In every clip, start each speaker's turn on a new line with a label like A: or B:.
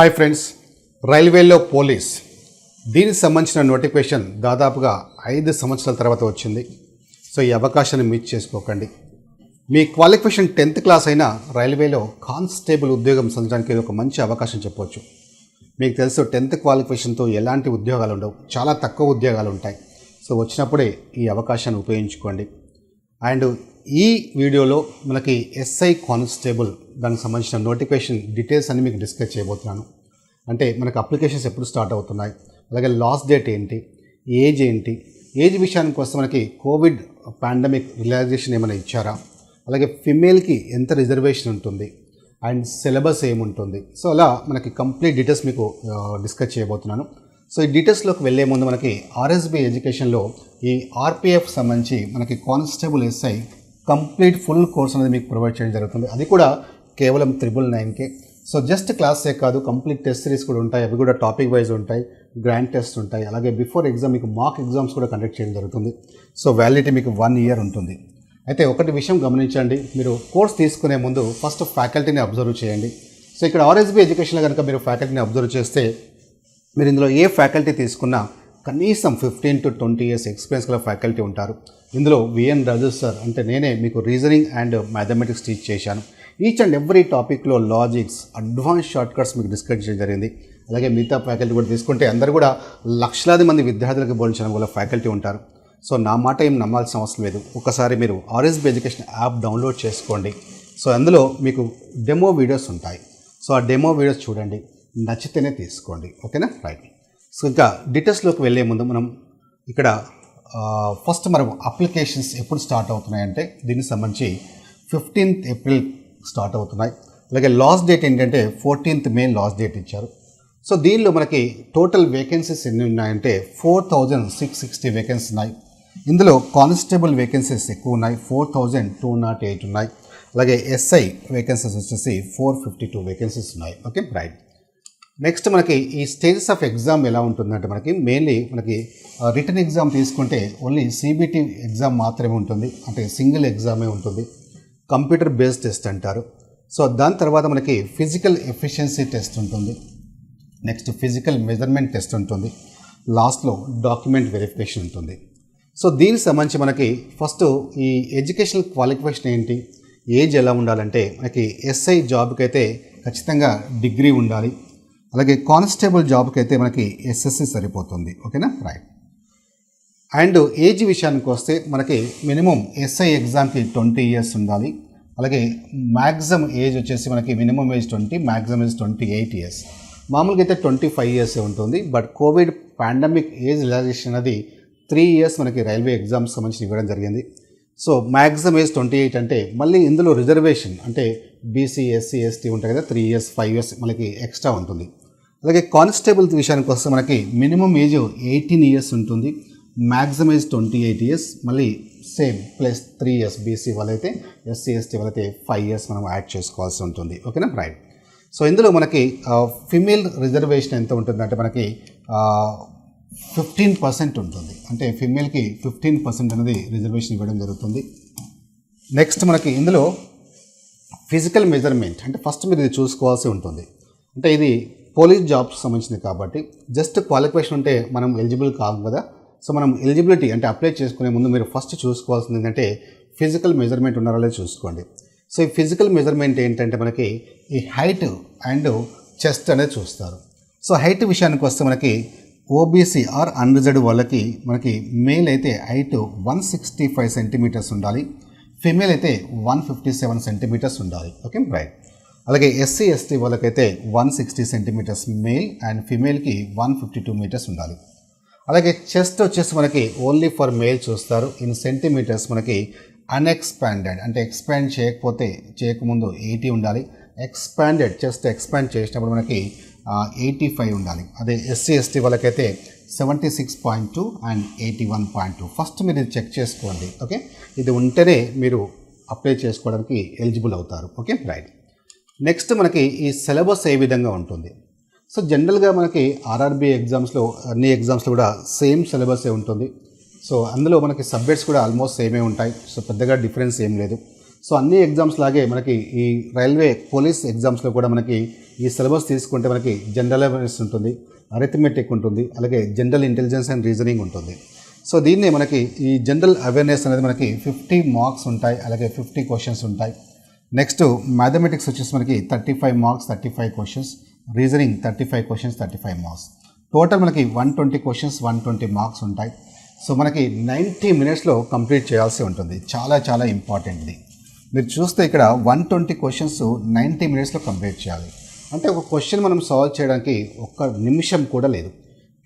A: Hi friends రైల్వేలో police. దీనికి సంబంధించిన నోటిఫికేషన్ దాదాపుగా ఐదు సంవత్సరాల తర్వాత వచ్చింది. సో ఈ అవకాశాన్ని మిస్ చేసుకోకండి. మీ క్వాలిఫికేషన్ టెన్త్ క్లాస్ అయినా రైల్వేలో కానిస్టేబుల్ ఉద్యోగం సంచడానికి ఇది ఒక మంచి అవకాశం చెప్పవచ్చు మీకు తెలుసు టెన్త్ క్వాలిఫికేషన్తో ఎలాంటి ఉద్యోగాలు ఉండవు. చాలా తక్కువ ఉద్యోగాలు ఉంటాయి. సో వచ్చినప్పుడే ఈ అవకాశాన్ని ఉపయోగించుకోండి. అండ్ ఈ వీడియోలో మనకి ఎస్ఐ కానిస్టేబుల్ దానికి సంబంధించిన నోటిఫికేషన్ డీటెయిల్స్ అన్ని మీకు డిస్కస్ చేయబోతున్నాను. అంటే మనకు అప్లికేషన్స్ ఎప్పుడు స్టార్ట్ అవుతున్నాయి అలాగే లాస్ట్ డేట్ ఏంటి ఏజ్ ఏంటి ఏజ్ విషయానికి వస్తే మనకి కోవిడ్ పాండమిక్ రిలాక్సేషన్ ఏమైనా ఇచ్చారా అలాగే ఫిమేల్కి ఎంత రిజర్వేషన్ ఉంటుంది అండ్ సిలబస్ ఏముంటుంది. సో అలా మనకి కంప్లీట్ డీటెయిల్స్ మీకు డిస్కస్ చేయబోతున్నాను. సో ఈ డీటెయిల్స్లోకి వెళ్ళే ముందు మనకి ఆర్ఎస్బి ఎడ్యుకేషన్లో ఈ ఆర్పిఎఫ్ సంబంధించి మనకి constable SI complete full course అనేది మీకు ప్రొవైడ్ చేయడం జరుగుతుంది. అది కూడా కేవలం త్రిబుల్ నైన్కే సో జస్ట్ క్లాసే కాదు కంప్లీట్ టెస్ట్ సిరీస్ కూడా ఉంటాయి. అవి కూడా టాపిక్ వైజ్ ఉంటాయి గ్రాండ్ టెస్ట్ ఉంటాయి. అలాగే బిఫోర్ ఎగ్జామ్ మీకు మాక్ ఎగ్జామ్స్ కూడా కండక్ట్ చేయడం జరుగుతుంది. సో వ్యాలిడిటీ మీకు వన్ ఇయర్ ఉంటుంది. అయితే ఒకటి విషయం గమనించండి. మీరు కోర్స్ తీసుకునే ముందు ఫస్ట్ ఫ్యాకల్టీని అబ్జర్వ్ చేయండి. సో ఇక్కడ ఆర్ఎస్బి ఎడ్యుకేషన్లో కనుక మీరు ఫ్యాకల్టీని అబ్జర్వ్ చేస్తే మీరు ఇందులో ఏ ఫ్యాకల్టీ తీసుకున్నా కనీసం fifteen to twenty years experience గల ఫ్యాకల్టీ ఉంటారు. ఇందులో విఎన్ రాజు సార్ అంటే నేనే మీకు రీజనింగ్ అండ్ మ్యాథమెటిక్స్ టీచ్ చేశాను. ఈచ్ అండ్ ఎవ్రీ టాపిక్లో లాజిక్స్ అడ్వాన్స్ షార్ట్కట్స్ మీకు డిస్కస్ చేయడం జరిగింది. అలాగే మిగతా ఫ్యాకల్టీ కూడా తీసుకుంటే అందరూ కూడా లక్షలాది మంది విద్యార్థులకు బోధించడం వల్ల ఫ్యాకల్టీ ఉంటారు. సో నా మాట ఏం నమ్మాల్సిన అవసరం లేదు. ఒకసారి మీరు ఆర్ఎస్బి ఎడ్యుకేషన్ యాప్ డౌన్లోడ్ చేసుకోండి. సో అందులో మీకు డెమో వీడియోస్ ఉంటాయి. సో ఆ డెమో వీడియోస్ చూడండి. నచ్చితేనే తీసుకోండి. ఓకేనా? రైట్ సో ఇంకా డీటెయిల్స్లోకి వెళ్ళే ముందు మనం ఇక్కడ ఫస్ట్ మనం అప్లికేషన్స్ ఎప్పుడు స్టార్ట్ అవుతున్నాయంటే దీనికి సంబంధించి ఫిఫ్టీన్త్ ఏప్రిల్ స్టార్ట్ అవుతున్నాయి. అలాగే లాస్ట్ డేట్ ఏంటంటే ఫోర్టీన్త్ మే లాస్ట్ డేట్ ఇచ్చారు. సో దీనిలో మనకి టోటల్ వేకెన్సీస్ ఎన్ని ఉన్నాయంటే four thousand six sixty vacancy ఉన్నాయి. ఇందులో కానిస్టేబుల్ వేకెన్సీస్ ఎక్కువ ఉన్నాయి four thousand two nought eight ఉన్నాయి. అలాగే ఎస్ఐ వేకెన్సీస్ వచ్చేసి ఫోర్ ఫిఫ్టీ టూ వేకెన్సీస్ ఉన్నాయి. ఓకే రైట్ నెక్స్ట్ మనకి ఈ స్టేజెస్ ఆఫ్ ఎగ్జామ్ ఎలా ఉంటుందంటే మనకి మెయిన్లీ మనకి రిటర్న్ ఎగ్జామ్ తీసుకుంటే ఓన్లీ సిబిటి ఎగ్జామ్ మాత్రమే ఉంటుంది. అంటే సింగిల్ ఎగ్జామే ఉంటుంది. కంప్యూటర్ బేస్డ్ టెస్ట్ అంటారు. సో దాని తర్వాత మనకి ఫిజికల్ ఎఫిషియన్సీ టెస్ట్ ఉంటుంది. నెక్స్ట్ ఫిజికల్ మెజర్మెంట్ టెస్ట్ ఉంటుంది. లాస్ట్లో డాక్యుమెంట్ వెరిఫికేషన్ ఉంటుంది. సో దీనికి సంబంధించి మనకి ఫస్ట్ ఈ ఎడ్యుకేషనల్ క్వాలిఫికేషన్ ఏంటి? ఏజ్ ఎలా ఉండాలంటే మనకి ఎస్ఐ జాబ్కి అయితే ఖచ్చితంగా డిగ్రీ ఉండాలి. అలాగే కానిస్టేబుల్ జాబ్కి అయితే మనకి ఎస్ఎస్సి సరిపోతుంది. ఓకేనా? రైట్ అండ్ ఏజ్ విషయానికి వస్తే మనకి మినిమం ఎస్ఐ ఎగ్జామ్కి ట్వంటీ ఇయర్స్ ఉండాలి. అలాగే మ్యాక్సిమం ఏజ్ వచ్చేసి మనకి minimum age twenty maximum age twenty eight years. మామూలుగా అయితే ట్వంటీ ఫైవ్ ఇయర్స్ ఉంటుంది. But covid pandemic age relaxation అనేది త్రీ ఇయర్స్ మనకి రైల్వే ఎగ్జామ్స్ సంబంధించి ఇవ్వడం జరిగింది. So maximum age twenty eight అంటే మళ్ళీ ఇందులో రిజర్వేషన్ అంటే బీసీ ఎస్సీ ఎస్టీ ఉంటాయి కదా త్రీ ఇయర్స్ ఫైవ్ ఇయర్స్ మనకి ఎక్స్ట్రా ఉంటుంది. అలాగే కానిస్టేబుల్ విషయానికి వస్తే మనకి మినిమం ఏజ్ ఎయిటీన్ ఇయర్స్ ఉంటుంది. Maximum age twenty eight years. మళ్ళీ same plus three years BC వాళ్ళైతే ఎస్సీ ఎస్టీ వాళ్ళైతే ఫైవ్ ఇయర్స్ మనం యాడ్ చేసుకోవాల్సి ఉంటుంది. ఓకేనా? రైట్. సో ఇందులో మనకి ఫిమేల్ రిజర్వేషన్ ఎంత ఉంటుందంటే మనకి ఫిఫ్టీన్ పర్సెంట్ ఉంటుంది. అంటే ఫిమేల్కి ఫిఫ్టీన్ పర్సెంట్ అనేది రిజర్వేషన్ ఇవ్వడం జరుగుతుంది. నెక్స్ట్ మనకి ఇందులో ఫిజికల్ మెజర్మెంట్. అంటే ఫస్ట్ మీరు ఇది చూసుకోవాల్సి ఉంటుంది. అంటే ఇది పోలీస్ జాబ్స్ సంబంధించింది కాబట్టి జస్ట్ క్వాలిఫికేషన్ ఉంటే మనం ఎలిజిబుల్ కాదు కదా. సో మనం ఎలిజిబిలిటీ అంటే అప్లై చేసుకునే ముందు మీరు ఫస్ట్ చూసుకోవాల్సింది ఏంటంటే ఫిజికల్ మెజర్మెంట్ ఉన్నారో లేదా చూసుకోండి. సో ఈ ఫిజికల్ మెజర్మెంట్ ఏంటంటే మనకి ఈ హైట్ అండ్ చెస్ట్ అనేది చూస్తారు. సో హైట్ విషయానికి వస్తే మనకి ఓబీసీ ఆర్ అన్రిజర్డ్ వాళ్ళకి మనకి మేల్ అయితే height one sixty five centimetres ఉండాలి. ఫిమేల్ అయితే వన్ ఫిఫ్టీ సెవెన్ సెంటీమీటర్స్ ఉండాలి. ఓకే రైట్ అలాగే ఎస్సీ ఎస్టీ వాళ్ళకైతే one sixty centimetres male and ఫిమేల్కి one fifty two metres ఉండాలి. అలాగే చెస్ట్ వచ్చేసి మనకి ఓన్లీ ఫర్ మేల్ చూస్తారు. ఇన్ సెంటీమీటర్స్ మనకి అన్ఎక్స్పాండెడ్ అంటే ఎక్స్పాండ్ చేయకపోతే చేయకముందు ఎయిటీ ఉండాలి. ఎక్స్పాండెడ్ చెస్ట్ ఎక్స్పాండ్ చేసినప్పుడు మనకి ఎయిటీ ఫైవ్ ఉండాలి. అదే ఎస్సీ ఎస్టీ వాళ్ళకైతే seventy six point two and eighty one point two. First మీరు ఇది చెక్ చేసుకోండి. ఓకే? ఇది ఉంటేనే మీరు అప్లై చేసుకోవడానికి ఎలిజిబుల్ అవుతారు. ఓకే? రైట్. నెక్స్ట్ మనకి ఈ సిలబస్ ఏ విధంగా ఉంటుంది? సో జనరల్గా మనకి ఆర్ఆర్బి ఎగ్జామ్స్లో అన్ని ఎగ్జామ్స్లో కూడా సేమ్ సిలబసే ఉంటుంది. సో అందులో మనకి సబ్జెక్ట్స్ కూడా ఆల్మోస్ట్ సేమే ఉంటాయి. సో పెద్దగా డిఫరెన్స్ ఏం లేదు. సో అన్ని ఎగ్జామ్స్ లాగే మనకి ఈ రైల్వే పోలీస్ ఎగ్జామ్స్లో కూడా మనకి ఈ సిలబస్ తీసుకుంటే మనకి జనరల్ అవేర్నెస్ ఉంటుంది అరిథమెటిక్ ఉంటుంది అలాగే జనరల్ ఇంటెలిజెన్స్ అండ్ రీజనింగ్ ఉంటుంది. సో దీన్నే మనకి ఈ జనరల్ అవేర్నెస్ అనేది మనకి ఫిఫ్టీ మార్క్స్ ఉంటాయి అలాగే ఫిఫ్టీ క్వశ్చన్స్ ఉంటాయి. నెక్స్ట్ మ్యాథమెటిక్స్ వచ్చేసి మనకి thirty five marks thirty five questions reasoning thirty five questions thirty five marks total మనకి one twenty questions one twenty marks ఉంటాయి. సో మనకి నైంటీ మినిట్స్లో కంప్లీట్ చేయాల్సి ఉంటుంది. చాలా చాలా ఇంపార్టెంట్ ఇది. మీరు చూస్తే ఇక్కడ వన్ ట్వంటీ క్వశ్చన్స్ నైంటీ మినిట్స్లో కంప్లీట్ చేయాలి. అంటే ఒక క్వశ్చన్ మనం సాల్వ్ చేయడానికి ఒక్క నిమిషం కూడా లేదు.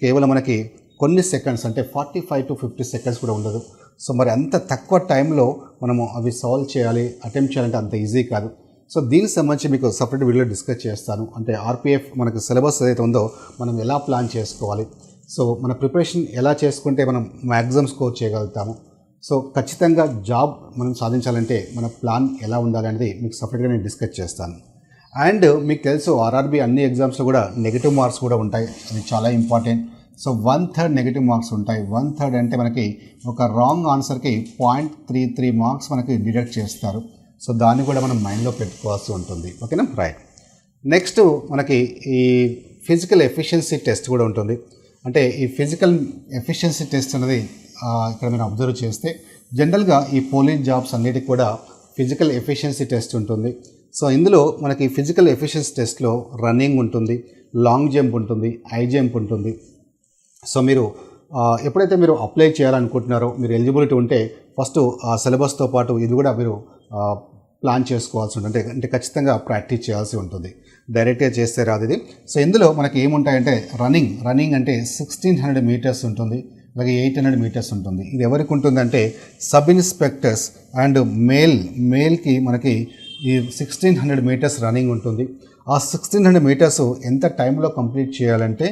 A: కేవలం మనకి కొన్ని సెకండ్స్ అంటే forty five to fifty seconds కూడా ఉండదు. సో మరి అంత తక్కువ టైంలో మనము అవి సాల్వ్ చేయాలి అటెంప్ట్ చేయాలంటే అంత ఈజీ కాదు. సో దీనికి సంబంధించి మీకు సపరేట్ వీడియో డిస్కస్ చేస్తాను. అంటే ఆర్పిఎఫ్ మనకు సిలబస్ ఏదైతే ఉందో మనం ఎలా ప్లాన్ చేసుకోవాలి? సో మన ప్రిపరేషన్ ఎలా చేసుకుంటే మనం మ్యాక్సిమం స్కోర్ చేయగలుగుతాము? సో ఖచ్చితంగా జాబ్ మనం సాధించాలంటే మన ప్లాన్ ఎలా ఉండాలి అనేది మీకు సపరేట్గా నేను డిస్కస్ చేస్తాను. అండ్ మీకు తెలుసు ఆర్ఆర్బి అన్ని ఎగ్జామ్స్లో కూడా నెగిటివ్ మార్క్స్ కూడా ఉంటాయి. అది చాలా important so one third negative marks ఉంటాయి. వన్ థర్డ్ అంటే మనకి ఒక రాంగ్ ఆన్సర్కి పాయింట్ త్రీ త్రీ మార్క్స్ మనకి డిడక్ట్ చేస్తారు. సో దాన్ని కూడా మనం మైండ్లో పెట్టుకోవాల్సి ఉంటుంది. ఓకేనా? రైట్. నెక్స్ట్ మనకి ఈ ఫిజికల్ ఎఫిషియన్సీ టెస్ట్ కూడా ఉంటుంది. అంటే ఈ ఫిజికల్ ఎఫిషియన్సీ టెస్ట్ అనేది ఇక్కడ మీరు అబ్జర్వ్ చేస్తే జనరల్గా ఈ పోలీస్ జాబ్స్ అన్నిటికి కూడా ఫిజికల్ ఎఫిషియన్సీ టెస్ట్ ఉంటుంది. సో ఇందులో మనకి ఫిజికల్ ఎఫిషియన్సీ టెస్ట్లో రన్నింగ్ ఉంటుంది లాంగ్ జంప్ ఉంటుంది హై జంప్ ఉంటుంది సో మీరు ఎప్పుడైతే మీరు అప్లై చేయాలనుకుంటున్నారో మీరు ఎలిజిబిలిటీ ఉంటే ఫస్ట్ ఆ సిలబస్తో పాటు ఇది కూడా మీరు ప్లాన్ చేసుకోవాల్సి ఉంటుంది. అంటే అంటే ఖచ్చితంగా ప్రాక్టీస్ చేయాల్సి ఉంటుంది. డైరెక్ట్గా చేస్తే రాదు ఇది. సో ఇందులో మనకి ఏముంటాయంటే రన్నింగ్ రన్నింగ్ అంటే సిక్స్టీన్ హండ్రెడ్ మీటర్స్ ఉంటుంది. అలాగే ఎయిట్ హండ్రెడ్ మీటర్స్ ఉంటుంది. ఇది ఎవరికి ఉంటుందంటే సబ్ ఇన్స్పెక్టర్స్ అండ్ మేల్ మేల్కి మనకి ఈ సిక్స్టీన్ హండ్రెడ్ మీటర్స్ రన్నింగ్ ఉంటుంది. ఆ సిక్స్టీన్ హండ్రెడ్ మీటర్స్ ఎంత టైంలో కంప్లీట్ చేయాలంటే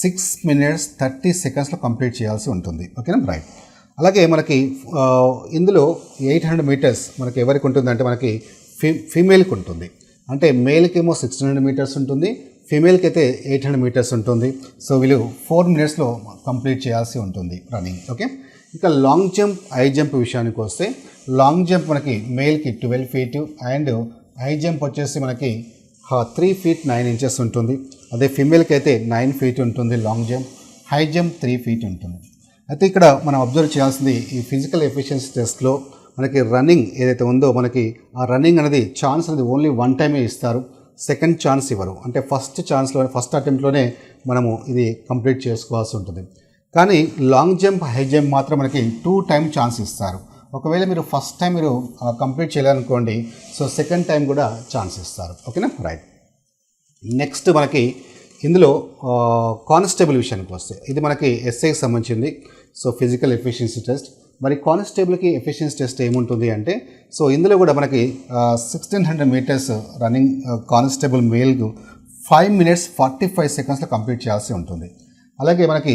A: సిక్స్ మినిట్స్ థర్టీ సెకండ్స్లో కంప్లీట్ చేయాల్సి ఉంటుంది. ఓకేనా రైట్ అలాగే మనకి ఇందులో ఎయిట్ హండ్రెడ్ మీటర్స్ మనకి ఎవరికి ఉంటుందంటే మనకి ఫీ ఫీమేల్కి ఉంటుంది. అంటే మేల్కి ఏమో సిక్స్టీన్ హండ్రెడ్ మీటర్స్ ఉంటుంది ఫీమేల్కి అయితే ఎయిట్ హండ్రెడ్ మీటర్స్ ఉంటుంది. సో వీళ్ళు ఫోర్ మినిట్స్లో కంప్లీట్ చేయాల్సి ఉంటుంది రన్నింగ్ ఓకే ఇంకా లాంగ్ జంప్ హై జంప్ విషయానికి వస్తే లాంగ్ జంప్ మనకి మేల్కి twelve feet and high jump వచ్చేసి మనకి త్రీ ఫీట్ నైన్ ఇంచెస్ ఉంటుంది. అదే ఫీమేల్కి అయితే నైన్ ఫీట్ ఉంటుంది long jump high jump three feet ఉంటుంది. అయితే ఇక్కడ మనం అబ్జర్వ్ చేయాల్సింది ఈ ఫిజికల్ ఎఫిషియన్సీ టెస్ట్లో మనకి రన్నింగ్ ఏదైతే ఉందో మనకి ఆ రన్నింగ్ అనేది ఛాన్స్ అనేది ఓన్లీ వన్ టైమే ఇస్తారు. సెకండ్ ఛాన్స్ ఇవ్వరు. అంటే ఫస్ట్ ఛాన్స్లో ఫస్ట్ అటెంప్ట్లోనే మనము ఇది కంప్లీట్ చేసుకోవాల్సి ఉంటుంది. కానీ లాంగ్ జంప్ హై జంప్ మాత్రం మనకి టూ టైం ఛాన్స్ ఇస్తారు. ఒకవేళ మీరు ఫస్ట్ టైం మీరు కంప్లీట్ చేయాలనుకోండి సో సెకండ్ టైం కూడా ఛాన్స్ ఇస్తారు. ఓకేనా రైట్ నెక్స్ట్ మనకి ఇందులో కానిస్టేబుల్ విషయానికి వస్తే ఇది మనకి ఎస్ఐకి సంబంధించింది. సో ఫిజికల్ ఎఫిషియన్సీ టెస్ట్ మరి కానిస్టేబుల్కి ఎఫిషియన్సీ టెస్ట్ ఏముంటుంది అంటే సో ఇందులో కూడా మనకి sixteen hundred metres running constable మేల్కు five minutes forty five సెకండ్స్లో కంప్లీట్ చేయాల్సి ఉంటుంది. అలాగే మనకి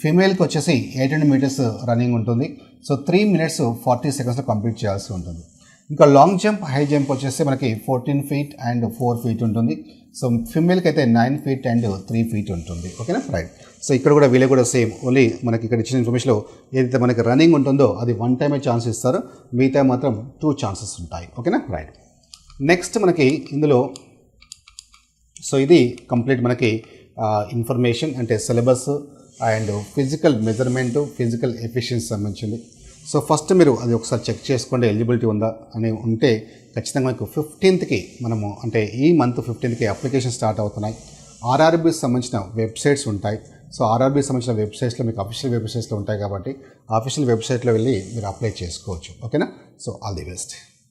A: ఫీమేల్కి వచ్చేసి ఎయిట్ హండ్రెడ్ మీటర్స్ రన్నింగ్ ఉంటుంది. సో త్రీ మినిట్స్ ఫార్టీ సెకండ్స్లో కంప్లీట్ చేయాల్సి ఉంటుంది. ఇంకా లాంగ్ జంప్ హై జంప్ వచ్చేసి మనకి fourteen feet and four feet ఉంటుంది. సో ఫిమేల్కి అయితే nine feet and three feet ఉంటుంది. ఓకేనా రైట్ సో ఇక్కడ కూడా వీళ్ళు కూడా సేమ్ ఓన్లీ మనకి ఇక్కడ ఇచ్చిన ఇన్ఫర్మేషన్లో ఏదైతే మనకి రన్నింగ్ ఉంటుందో అది వన్ టైమే ఛాన్స్ ఇస్తారు. మిగతా మాత్రం టూ ఛాన్సెస్ ఉంటాయి. ఓకేనా రైట్ నెక్స్ట్ మనకి ఇందులో సో ఇది కంప్లీట్ మనకి ఇన్ఫర్మేషన్ అంటే syllabus and physical measurement physical efficiency సంబంధించింది. సో ఫస్ట్ మీరు అది ఒకసారి చెక్ చేసుకోండి ఎలిజిబిలిటీ ఉందా అని ఉంటే ఖచ్చితంగా మీకు ఫిఫ్టీన్త్కి మనము అంటే ఈ మంత్ ఫిఫ్టీన్త్కి అప్లికేషన్ స్టార్ట్ అవుతున్నాయి. ఆర్ఆర్బీకి సంబంధించిన వెబ్సైట్స్ ఉంటాయి. సో ఆర్ఆర్బీకి సంబంధించిన వెబ్సైట్స్లో మీకు అఫీషియల్ వెబ్సైట్స్లో ఉంటాయి కాబట్టి అఫీషియల్ వెబ్సైట్లో వెళ్ళి మీరు అప్లై చేసుకోవచ్చు. ఓకేనా సో ఆల్ ది బెస్ట్